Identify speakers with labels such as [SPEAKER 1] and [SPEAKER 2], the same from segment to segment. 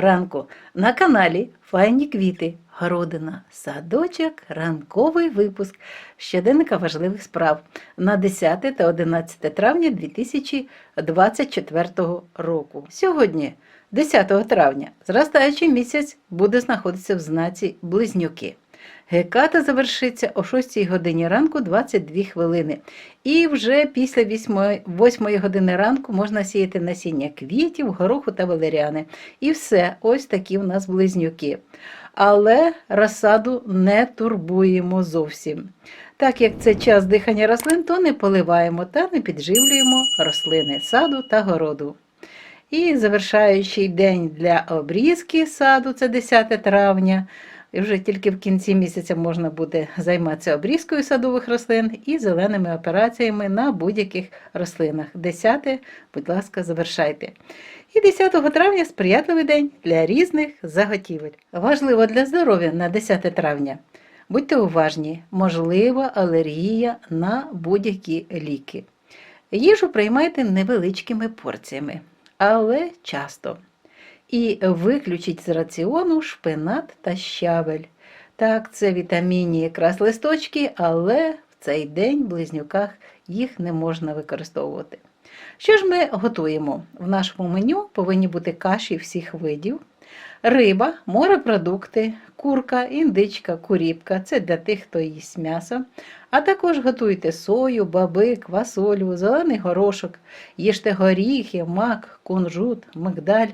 [SPEAKER 1] ранку на каналі Файні квіти, городина, садочок, ранковий випуск щоденника важливих справ на 10 та 11 травня 2024 року. Сьогодні, 10 травня, зростаючий місяць буде знаходитися в знаці Близнюки. Геката завершиться о 6 годині ранку 22 хвилини. І вже після 8, 8 години ранку можна сіяти насіння квітів, гороху та валеріани. І все, ось такі в нас близнюки. Але розсаду не турбуємо зовсім. Так як це час дихання рослин, то не поливаємо та не підживлюємо рослини саду та городу. І завершаючий день для обрізки саду це 10 травня. І вже тільки в кінці місяця можна буде займатися обрізкою садових рослин і зеленими операціями на будь-яких рослинах. 10, будь ласка, завершайте. І 10 травня сприятливий день для різних заготівель. Важливо для здоров'я на 10 травня. Будьте уважні, можлива алергія на будь-які ліки. Їжу приймайте невеличкими порціями, але часто. І виключіть з раціону шпинат та щавель. Так, це вітамінні якраз листочки, але в цей день в близнюках їх не можна використовувати. Що ж ми готуємо? В нашому меню повинні бути каші всіх видів, риба, морепродукти, курка, індичка, куріпка це для тих, хто їсть м'ясо. А також готуйте сою, баби, квасолю, зелений горошок, їжте горіхи, мак, кунжут, мигдаль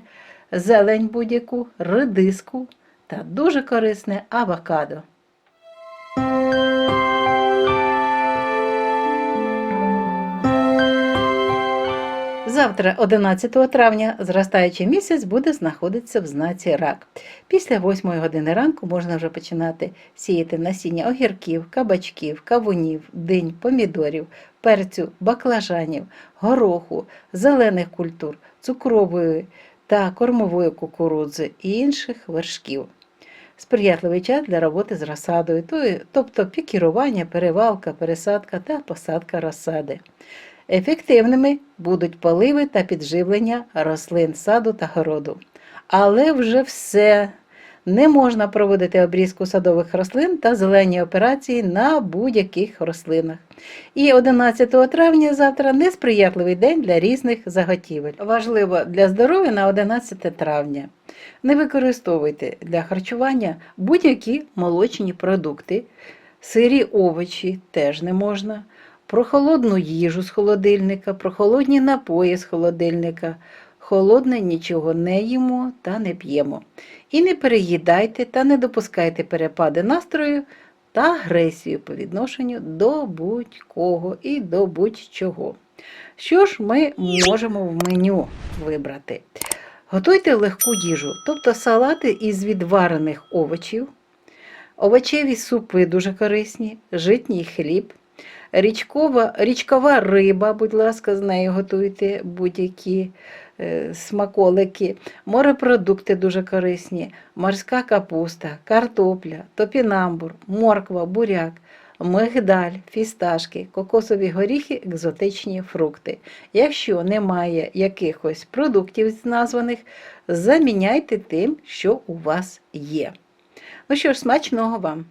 [SPEAKER 1] зелень будь-яку, редиску та дуже корисне авокадо. Завтра, 11 травня, зростаючий місяць буде знаходитися в знаці рак. Після 8 години ранку можна вже починати сіяти насіння огірків, кабачків, кавунів, динь, помідорів, перцю, баклажанів, гороху, зелених культур, цукрової та кормової кукурудзи і інших вершків. Сприятливий час для роботи з розсадою, тобто пікірування, перевалка, пересадка та посадка розсади. Ефективними будуть поливи та підживлення рослин саду та городу. Але вже все. Не можна проводити обрізку садових рослин та зелені операції на будь-яких рослинах. І 11 травня завтра несприятливий день для різних заготівель. Важливо для здоров'я на 11 травня. Не використовуйте для харчування будь-які молочні продукти, сирі овочі теж не можна, прохолодну їжу з холодильника, прохолодні напої з холодильника. Холодне нічого не їмо та не п'ємо. І не переїдайте та не допускайте перепади настрою та агресію по відношенню до будь-кого і до будь-чого. Що ж ми можемо в меню вибрати? Готуйте легку їжу, тобто салати із відварених овочів, овочеві супи дуже корисні, житній хліб, річкова, річкова риба, будь ласка, з нею готуйте будь-які. Е, смаколики, морепродукти дуже корисні, морська капуста, картопля, топінамбур, морква, буряк, мигдаль, фісташки, кокосові горіхи, екзотичні фрукти. Якщо немає якихось продуктів названих, заміняйте тим, що у вас є. Ну що ж, смачного вам!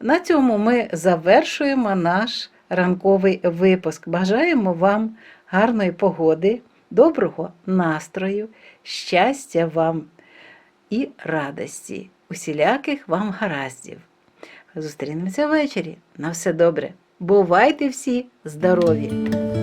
[SPEAKER 1] На цьому ми завершуємо наш ранковий випуск. Бажаємо вам гарної погоди доброго настрою, щастя вам і радості, усіляких вам гараздів. Зустрінемося ввечері. На все добре. Бувайте всі здорові!